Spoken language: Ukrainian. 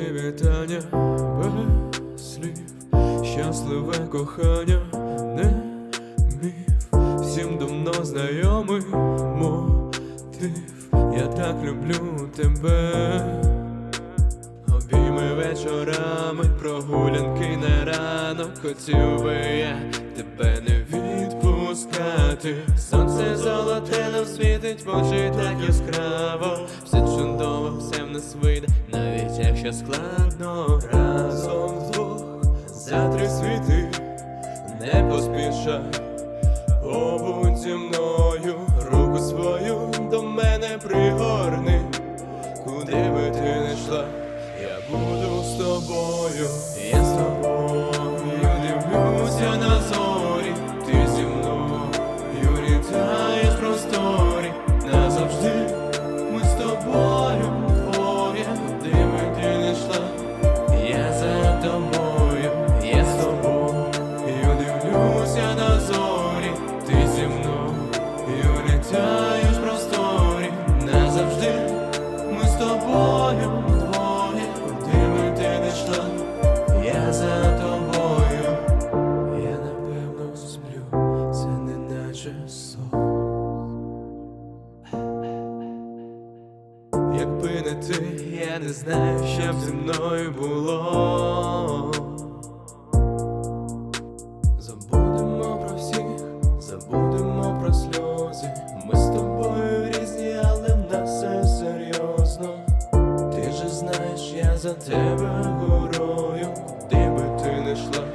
вітання без слів, щасливе кохання, не міф, всім давно знайомий мотив. Я так люблю тебе. Обійми вечорами, прогулянки на ранок. Хотів би я тебе не відпускати. Сонце золоте нам світить в очі так яскраво. Все чудово, нас вийде, навіть якщо складно Разом вдвох за три світи не поспішай. Побудь зі мною, руку свою до мене пригорни. Куди би ти не йшла, я буду з тобою, Не ти, я не знаю, що б зі мною було. Забудемо про всіх, забудемо про сльози. Ми з тобою різні, але в нас все серйозно. Ти же знаєш, я за тебе горою, куди би ти не йшла.